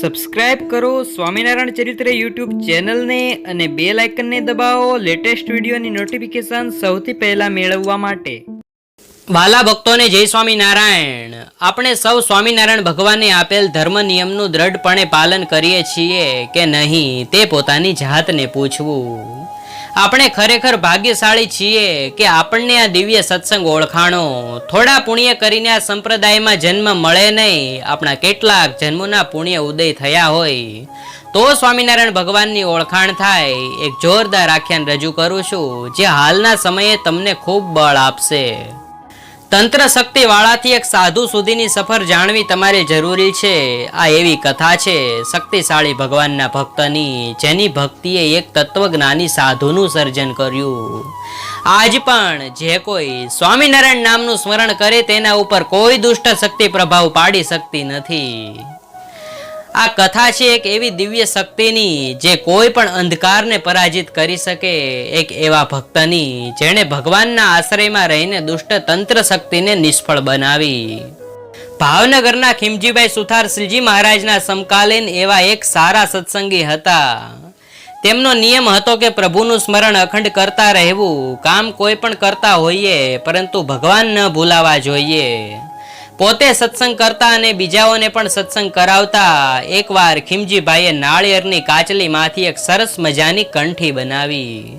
Subscribe કરો સ્વામિનારાયણ ચરિત્ર YouTube ચેનલને અને બે લાઇકનને દબાવો લેટેસ્ટ વિડીયોની નોટિફિકેશન સૌથી પહેલા મેળવવા માટે. વાલા ભક્તોને જય સ્વામિનારાયણ. આપણે સૌ સ્વામિનારાયણ ભગવાને આપેલ ધર્મ નિયમનું દ્રઢપણે પાલન કરીએ છીએ કે નહીં તે પોતાની જાતને પૂછવું. આપણે ખરેખર ભાગ્યશાળી છીએ કે આપણને આ દિવ્ય સત્સંગ ઓળખાણો થોડા પુણ્ય કરીને આ સંપ્રદાયમાં જન્મ મળે નહીં. આપણા કેટલાક જન્મોના પુણ્ય ઉદય થયા હોય. તો સ્વામિનારાયણ ભગવાનની ઓળખાણ થાય. એક જોરદાર આખ્યાન રજૂ કરું છું, જે હાલના સમયે તમને ખૂબ બળ આપશે. તંત્ર શક્તિ વાળાથી એક સાધુ સુધીની સફર જાણવી તમારે જરૂરી છે. આ એવી કથા છે, શક્તિશાળી ભગવાનના ભક્તની, જેની ભક્તિએ એક તત્વજ્ઞાની સાધુનું સર્જન કર્યું. આજ પણ જે કોઈ સ્વામિનારાયણ નામનું સ્મરણ કરે તેના ઉપર કોઈ દુષ્ટ શક્તિ પ્રભાવ પાડી શકતી નથી. આ કથા છે એક એવી દિવ્ય શક્તિની જે કોઈ પણ અંધકારને પરાજિત કરી શકે, એક એવા ભક્તની જેણે ભગવાનના આશ્રયમાં રહીને દુષ્ટ તંત્ર શક્તિને નિષ્ફળ બનાવી. ભાવનગરના ખીમજીભાઈ સુથાર શ્રીજી મહારાજના સમકાલીન એવા એક સારા સત્સંગી હતા. તેમનો નિયમ હતો કે પ્રભુનું સ્મરણ અખંડ કરતા રહેવું, કામ કોઈ પણ કરતા હોઈએ, પરંતુ ભગવાન ન ભૂલાવા જોઈએ. પોતે સત્સંગ કરતા અને બીજાઓને પણ સત્સંગ કરાવતા, એકવાર ખીમજીભાઈએ નાળિયેરની કાચલીમાંથી એક સરસ મજાની કંઠી બનાવી.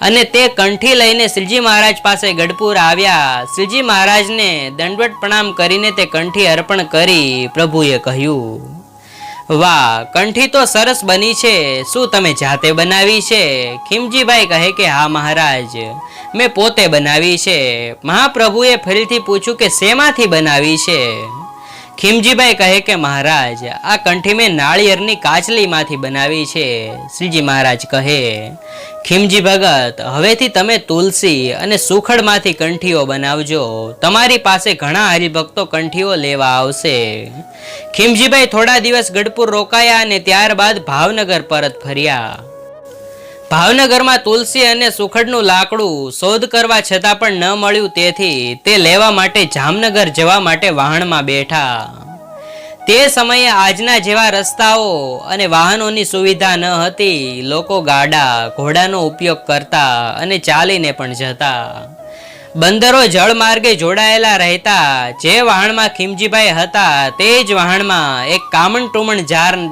અને તે કંઠી લઈને શ્રીજી મહારાજ પાસે ગઢપુર આવ્યા. શ્રીજી મહારાજને દંડવટ પ્રણામ કરીને તે કંઠી અર્પણ કરી પ્રભુએ કહ્યું વાહ, કંઠી તો સરસ બની છે. શું તમે જાતે બનાવી છે? ખીમજીભાઈ કહે કે, હા, મહારાજ, મેં પોતે બનાવી છે. મહાપ્રભુએ ફરીથી પૂછ્યું કે, શેમાંથી બનાવી છે? ખીમજીભાઈ કહે કે, મહારાજ, આ કંઠી મેં નાળિયેરની કાચલીમાંથી બનાવી છે. શ્રીજી મહારાજ કહે, ખીમજી ભગત, હવેથી તમે તુલસી અને સુખડમાંથી કંઠીઓ બનાવજો. તમારી પાસે ઘણા હરિભક્તો કંઠીઓ લેવા આવશે. ખીમજીભાઈ થોડા દિવસ ગઢપુર રોકાયા અને ત્યારબાદ ભાવનગર પરત ફર્યા. ભાવનગરમાં તુલસી અને સુખડનું લાકડું શોધ કરવા છતાં પણ ન મળ્યું. તેથી તે લેવા માટે જામનગર જવા માટે વાહનમાં બેઠા. તે સમયે આજના જેવા રસ્તાઓ અને વાહનોની સુવિધા ન હતી. લોકો ગાડા, ઘોડાનો ઉપયોગ કરતા અને ચાલીને પણ જતા. બંદરો જળ માર્ગે જોડાયેલા રહેતા, જે વાહણમાં ખીમજીભાઈ હતા, તે જ વાહણમાં એક કામણ ટુમણ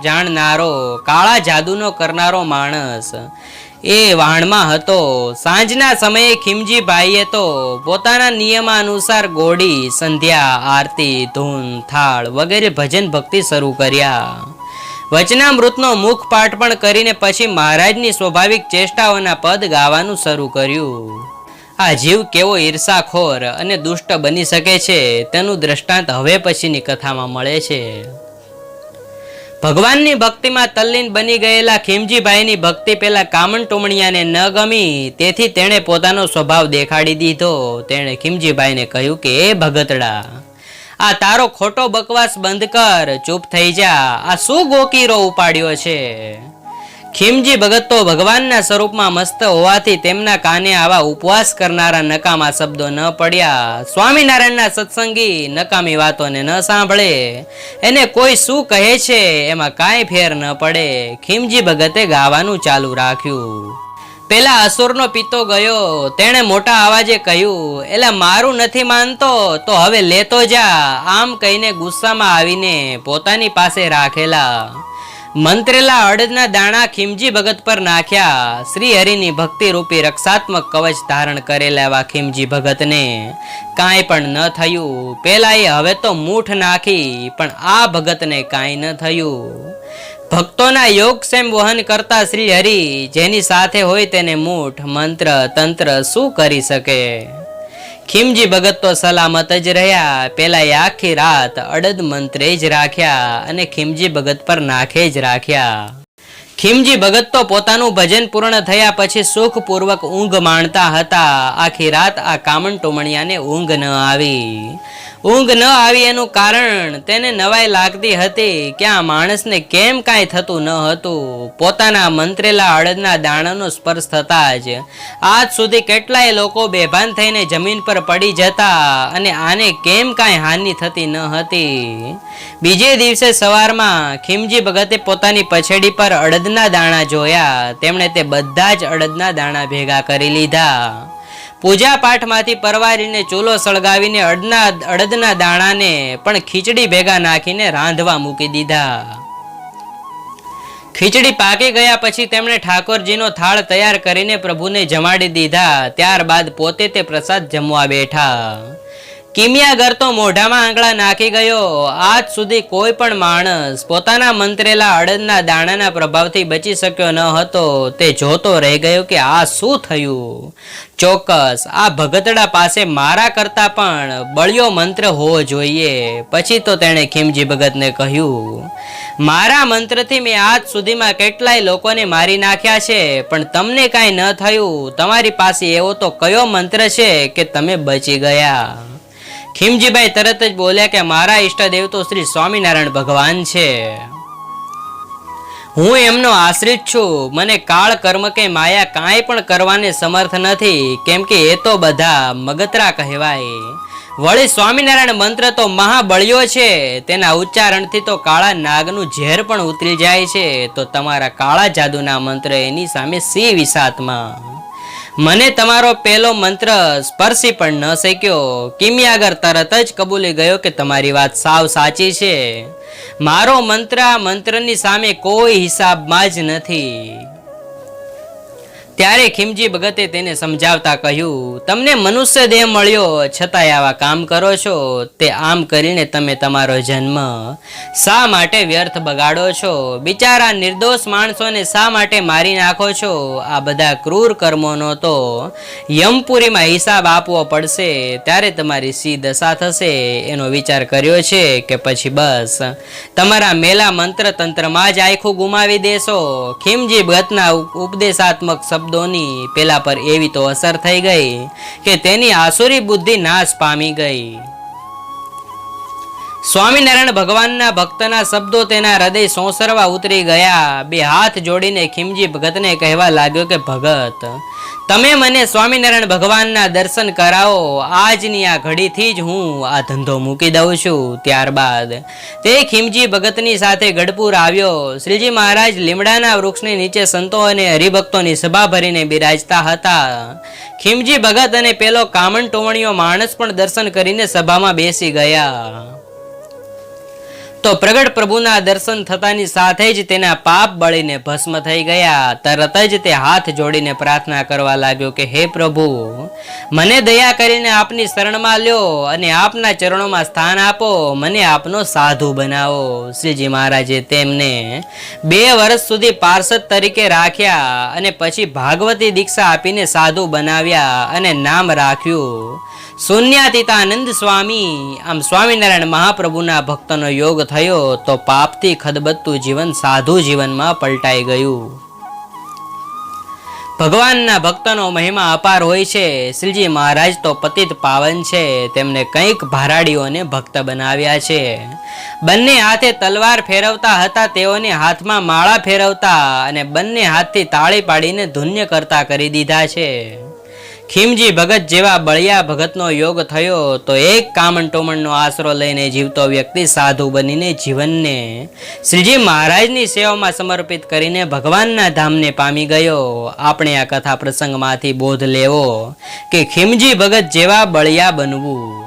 જાણનારો, કાળા જાદુનો કરનારો માણસ. એ વાહણમાં હતો. સાંજના સમયે ખીમજીભાઈએ તો પોતાના નિયમાનુસાર ગોળી સંધ્યા, આરતી, ધૂન, થાળ વગેરે ભજન ભક્તિ શરૂ કર્યા. વચનામૃતનો મુખ પાઠ પણ કરીને પછી મહારાજની સ્વાભાવિક ચેષ્ટાઓના પદ ગાવાનું શરૂ કર્યું. આ જીવ કેવો ઈર્ષાખોર અને દુષ્ટ બની શકે છે તેનું દ્રષ્ટાંત હવે પછીની કથામાં મળે છે. ભગવાનની ભક્તિમાં તલ્લીન બની ગયેલા ખીમજીભાઈની ભક્તિ પેલા કામણ ટુમણિયાને ન ગમી, તેથી તેણે પોતાનો સ્વભાવ દેખાડી દીધો. તેણે ખીમજીભાઈને કહ્યું કે, એ ભગતડા, આ તારો ખોટો બકવાસ બંધ કર, ચૂપ થઈ જા. આ શું ગોકીરો ઉપાડ્યો છે? ખીમજી ભગત તો ભગવાનના સ્વરૂપમાં મસ્ત હોવાથી તેમના કાને આવા ઉપવાસ કરનારા નકામા શબ્દો ન પડ્યા. સ્વામિનારાયણના સત્સંગી નકામી વાતોને ન સાંભળે. એને કોઈ શું કહે છે એમાં કાંઈ ફેર ન પડે. ખીમજી ભગતે ગાવાનું ચાલુ રાખ્યું. પેલા અસુરનો પિત્તો ગયો. તેણે મોટા અવાજે કહ્યું એટલે મારું નથી માનતો, તો હવે લેતો જા. આમ કહીને ગુસ્સામાં આવીને પોતાની પાસે રાખેલા. મંત્રેલા અડદના દાણા ખીમજી ભગત પર નાખ્યા. શ્રી હરિની ભક્તિ રૂપી રક્ષાત્મક કવચ ધારણ કરેલા એવા ખીમજી ભગતને કાંઈ પણ ન થયું. પેલાએ હવે તો મૂઠ નાખી, પણ આ ભગતને કાંઈ ન થયું. ભક્તોના યોગ સેમ વહન કરતા શ્રી હરિ, જેની સાથે હોય તેને મૂઠ, મંત્ર, તંત્ર શું કરી શકે? ખીમજી ભગત તો સલામત જ રહ્યા. પેલા આખી રાત અડદ મંત્રે જ રાખ્યા અને ખીમજી ભગત પર નાખે જ રાખ્યા. ખીમજી ભગત તો પોતાનું ભજન પૂર્ણ થયા પછી સુખપૂર્વક ઊંઘ માણતા હતા. આખી રાત આ કામણ ટોમણિયાને ઊંઘ ન આવી. ઊંઘ ન આવી એનું કારણ તેને નવાઈ લાગતી હતી. કે આ માણસને કેમ કાંઈ થતું ન હતું? પોતાના મંત્રેલા અડદના દાણાનો સ્પર્શ થતા જ. આજ સુધી કેટલાય લોકો બેભાન થઈને જમીન પર પડી જતા અને આને કેમ કાંઈ હાનિ થતી ન હતી? બીજે દિવસે સવારમાં ખીમજી ભગતે પોતાની પછેડી પર અડદના દાણા જોયા. તેમણે તે બધા જ અડદના દાણા ભેગા કરી લીધા. પૂજા પાઠમાંથી પરવારીને ચૂલો સળગાવીને અડના અડદના દાણાને પણ ખીચડી ભેગા નાખીને રાંધવા મૂકી દીધા. ખીચડી પાકી ગયા પછી તેમણે ઠાકોરજીનો થાળ તૈયાર કરીને પ્રભુને જમાડી દીધા. ત્યારબાદ પોતે તે પ્રસાદ જમવા બેઠા. કિમિયાગર તો મોઢામાં આંગળા નાખી ગયો. આજ સુધી કોઈ પણ માણસ પોતાના મંત્રેલા અડદના દાણાના પ્રભાવથી બચી શક્યો ન હતો. તે જોતો રહી ગયો કે આ શું થયું? ચોક્કસ, આ ભગતડા પાસે મારા કરતા પણ બળિયો મંત્ર હોવો જોઈએ. પછી તો તેણે ખીમજી ભગતને કહ્યું, મારા મંત્રથી મેં આજ સુધીમાં કેટલાય લોકોને મારી નાખ્યા છે, પણ તમને કાંઈ ન થયું. તમારી પાસે એવો તો કયો મંત્ર છે કે તમે બચી ગયા? ખીમજીભાઈ તરત જ બોલ્યા કે, મારા ઈષ્ટદેવ તો શ્રી સ્વામિનારાયણ ભગવાન છે. હું એમનો આશ્રિત છું. મને કાળ કર્મ કે માયા કાંઈ પણ કરવાને સમર્થ નથી. કેમ કે એ તો બધા મગતરા કહેવાય. વળી સ્વામિનારાયણ મંત્ર તો મહાબળિયો છે. તેના ઉચ્ચારણથી તો કાળા નાગનું ઝેર પણ ઉતરી જાય છે. તો તમારા કાળા જાદુના મંત્ર એની સામે સી વિસાતમાં મને તમારો પહેલો મંત્ર સ્પર્શી પણ ન શક્યો. કિમિયાગર તરત જ કબૂલી ગયો કે તમારી વાત સાવ સાચી છે. મારો મંત્ર આ મંત્રની સામે કોઈ હિસાબમાં જ નથી. ત્યારે ખીમજી ભગતે તેને સમજાવતા કહ્યું, તમને મનુષ્ય દેહ મળ્યો, છતાંય આવા કામ કરો છો? તે આમ કરીને તમે તમારો જન્મ શા માટે વ્યર્થ બગાડો છો? બિચારા નિર્દોષ માણસોને શા માટે મારી નાખો છો? આ બધા ક્રૂર કર્મોનો તો યમપુરીમાં હિસાબ આપવો પડશે. ત્યારે તમારી સી દશા થશે. એનો વિચાર કર્યો છે કે પછી બસ, તમારા મેલા મંત્ર તંત્રમાં જ આખું ગુમાવી દેશો. ખીમજી ભગતના ઉપ- ઉપદેશાત્મક શબ્દોની પેલા પર એવી તો અસર થઈ ગઈ કે તેની આસુરી બુદ્ધિ નાશ પામી ગઈ. સ્વામિનારાયણ ભગવાનના ભક્તના શબ્દો તેના હૃદય સોંસરવા ઉતરી ગયા. બે હાથ જોડીને ખીમજી ભગતને કહેવા લાગ્યો કે, ભગત તમે મને સ્વામિનારાયણ ભગવાનના દર્શન કરાવો. આજની આ ઘડીથી જ હું આ ધંધો મૂકી દઉં છું. ત્યારબાદ તે ખીમજી ભગતની સાથે ગઢપુર આવ્યો. શ્રીજી મહારાજ લીમડાના વૃક્ષની નીચે સંતો અને હરિભક્તોની સભા ભરીને બિરાજતા હતા. ખીમજી ભગત અને પેલો કામણ ટોવણીયો માણસ પણ દર્શન કરીને સભામાં બેસી ગયા. તો પ્રગટ પ્રભુના દર્શન થતાની સાથે જ તેના પાપ બળીને ભસ્મ થઈ ગયા. તરત જ તે હાથ જોડીને પ્રાર્થના કરવા લાગ્યો કે, હે પ્રભુ, મને દયા કરીને આપની શરણમાં લ્યો અને આપના ચરણોમાં સ્થાન આપો. મને આપનો સાધુ બનાવો. શ્રીજી મહારાજે તેમને બે વર્ષ સુધી પાર્ષદ તરીકે રાખ્યા અને પછી ભાગવતી દીક્ષા આપીને સાધુ બનાવ્યા અને નામ રાખ્યું. શૂન્યાતીતાનંદ સ્વામી, આમ સ્વામિનારાયણ મહાપ્રભુના ભક્તનો યોગ થયો તો પાપથી ખદબદતું જીવન સાધુ જીવનમાં પલટાઈ ગયું. ભગવાનના ભક્તનો મહિમા અપાર હોય છે. શ્રીજી મહારાજ તો પતિત પાવન છે. તેમને કંઈક ભારાડીઓને ભક્ત બનાવ્યા છે. બંને હાથે તલવાર ફેરવતા હતા, તેઓને હાથમાં માળા ફેરવતા અને બંને હાથથી તાળી પાડીને ધુન્ય કરતા કરી દીધા છે. ખીમજી ભગત જેવા બળિયા ભગતનો યોગ થયો તો એક કામણ ટોમણનો આશરો લઈને જીવતો વ્યક્તિ સાધુ બનીને જીવનને શ્રીજી મહારાજની સેવામાં સમર્પિત કરીને ભગવાનના ધામને પામી ગયો. આપણે આ કથા પ્રસંગમાંથી બોધ લેવો કે ખીમજી ભગત જેવા બળિયા બનવું.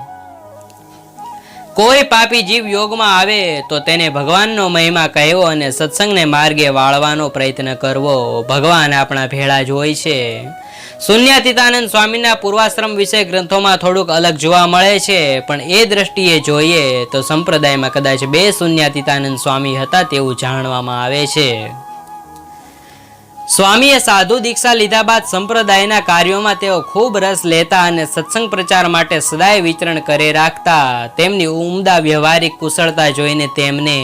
કોઈ પાપી જીવ યોગમાં આવે તો તેને ભગવાનનો મહિમા કહેવો અને સત્સંગને માર્ગે વાળવાનો પ્રયત્ન કરવો. ભગવાન આપણા ભેળા જ હોય છે. શૂન્યાતીતાનંદ સ્વામીના પૂર્વાશ્રમ વિશે ગ્રંથોમાં થોડુંક અલગ જોવા મળે છે, પણ એ દ્રષ્ટિએ જોઈએ તો સંપ્રદાયમાં કદાચ બે શૂન્યાતીતાનંદ સ્વામી હતા તેવું જાણવામાં આવે છે. સ્વામીએ સાધુ દીક્ષા લીધા બાદ સંપ્રદાયના કાર્યોમાં તેઓ ખૂબ રસ લેતા અને સત્સંગ પ્રચાર માટે સદાય વિચરણ કરી રાખતા. તેમની ઉમદા વ્યવહારિક કુશળતા જોઈને તેમને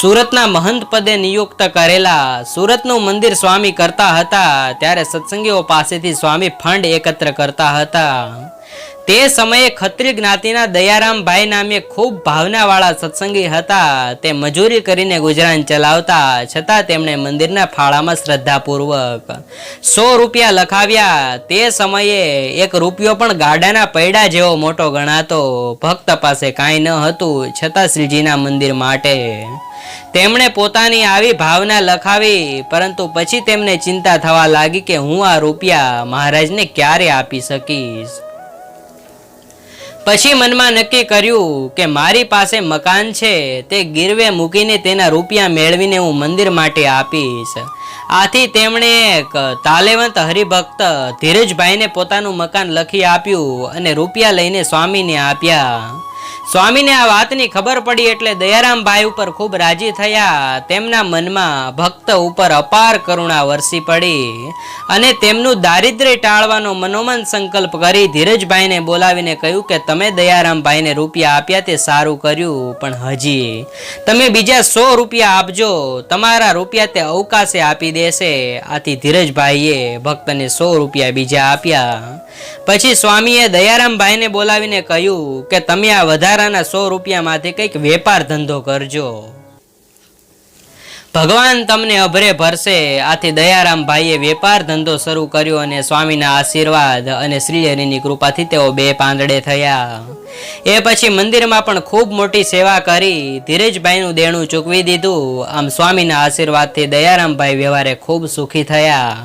સુરતના મહંત પદે નિયુક્ત કરેલા. સુરતનું મંદિર સ્વામી કરતા હતા, ત્યારે સત્સંગીઓ પાસેથી સ્વામી ફંડ એકત્ર કરતા હતા. તે સમયે ખત્રી જ્ઞાતિના દયારામભાઈ નામે ખૂબ ભાવનાવાળા સત્સંગી હતા. તે મજૂરી કરીને ગુજરાન ચલાવતા, છતાં તેમણે મંદિરના ફાળામાં શ્રદ્ધાપૂર્વક સો રૂપિયા લખાવ્યા. તે સમયે એક રૂપિયો પણ ગાડાના પૈડા જેવો મોટો ગણાતો. ભક્ત પાસે કાંઈ ન હતું, છતાં શ્રીજીના મંદિર માટે તેમણે પોતાની આવી ભાવના લખાવી. પરંતુ પછી તેમને ચિંતા થવા લાગી કે હું આ રૂપિયા મહારાજને ક્યારે આપી શકીશ? પછી મનમાં નક્કી કર્યું કે મારી પાસે મકાન છે, તે ગીરવે મૂકીને તેના રૂપિયા મેળવીને હું મંદિર માટે આપીશ. આથી તેમણે એક તાલેવંત હરિભક્ત ધીરજભાઈને પોતાનું મકાન લખી આપ્યું અને રૂપિયા લઈને સ્વામીને આપ્યા. સ્વામીને આ વાતની ખબર પડી એટલે દયારામભાઈ ઉપર ખૂબ રાજી થયા. તેમના મનમાં ભક્ત ઉપર અપાર કરુણા વરસી પડી અને તેમનું દારિદ્ર્ય ટાળવાનો મનોમન સંકલ્પ કરી ધીરજભાઈને બોલાવીને કહ્યું કે, તમે દયારામભાઈને રૂપિયા આપ્યા તે સારું કર્યું, પણ હજી તમે બીજા સો રૂપિયા આપજો. તમારા રૂપિયા તે અવકાશે આપી દેશે. આથી ધીરજભાઈએ ભક્તને સો રૂપિયા બીજા આપ્યા. પછી સ્વામીએ દયારામભાઈને બોલાવીને કહ્યું કે, તમે આ વધારાના સો રૂપિયામાંથી કંઈક વેપાર ધંધો કરજો. ભગવાન તમને અભરે ભરશે. આથી દયારામ ભાઈએ વેપાર ધંધો શરૂ કર્યો અને સ્વામીના આશીર્વાદ અને શ્રીહરિની કૃપાથી તેઓ બે પાંદડે થયા. એ પછી મંદિરમાં પણ ખૂબ મોટી સેવા કરી. ધીરજભાઈનું દેણું ચૂકવી દીધું. આમ સ્વામીના આશીર્વાદથી દયારામભાઈ વ્યવહારે ખૂબ સુખી થયા.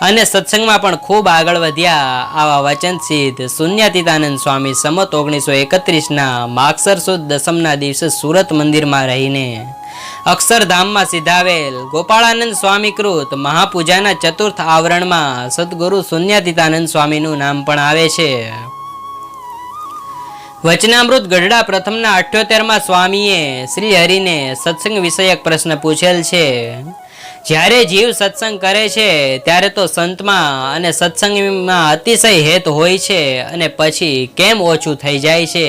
અને સત્સંગમાં પણ ખૂબ આગળ વધ્યા. આવા વચન સિદ્ધ શૂન્યાતીતાનંદ સ્વામી સમત ઓગણીસો એકત્રીસના માગસર સુદ દસમના દિવસે સુરત મંદિરમાં રહીને અક્ષરધામમાં સિધાવેલ ગોપાળાનંદ સ્વામીકૃત, મહાપૂજાના ચતુર્થ આવરણમાં સદગુરુ શૂન્યાતીતાનંદ સ્વામીનું નામ પણ આવે છે. વચનામૃત ગઢડા પ્રથમના અઠ્યોતેરમાં સ્વામીએ શ્રી હરિને સત્સંગ વિષયક પ્રશ્ન પૂછેલ છે. જ્યારે જીવ સત્સંગ કરે છે, ત્યારે તો સંતમાં અને સત્સંગમાં અતિશય હેત હોય છે અને પછી કેમ ઓછું થઈ જાય છે?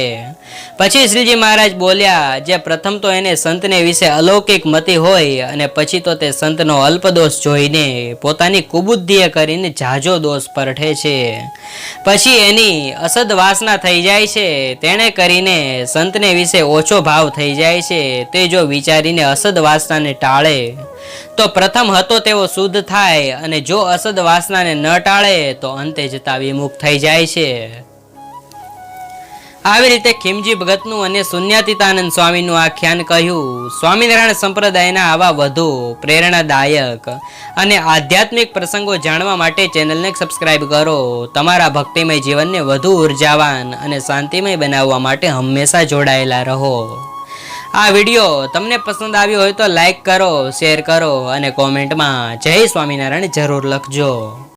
પછી શ્રીજી મહારાજ બોલ્યા, જે પ્રથમ તો એને સંતને વિશે અલૌકિક મતિ હોય અને પછી તો તે સંતનો અલ્પદોષ જોઈને પોતાની કુબુદ્ધિએ કરીને જાજો દોષ પરઠે છે. પછી એની અસદ વાસના થઈ જાય છે, તેણે કરીને સંતને વિશે ઓછો ભાવ થઈ જાય છે, તે જો વિચારીને અસદ વાસનાને ટાળે. તો પ્રથમ હતો તેવો શુદ્ધ થાય અને જો અસદ વાસનાને ન ટાળે, તો અંતે જતા વિમુખ થઈ જાય છે. આવી રીતે ખીમજી ભગતનું અને શૂન્યાતીતાનંદ સ્વામીનું આખ્યાન કહ્યું. સ્વામિનારાયણ સંપ્રદાયના આવા વધુ પ્રેરણાદાયક અને આધ્યાત્મિક પ્રસંગો જાણવા માટે ચેનલને સબસ્ક્રાઇબ કરો. તમારા ભક્તિમય જીવનને વધુ ઉર્જાવાન અને શાંતિમય બનાવવા માટે હંમેશા જોડાયેલા રહો. આ વીડિયો તમને પસંદ આવ્યો હોય તો લાઈક કરો, શેર કરો અને કોમેન્ટમાં જય સ્વામિનારાયણ જરૂર લખજો.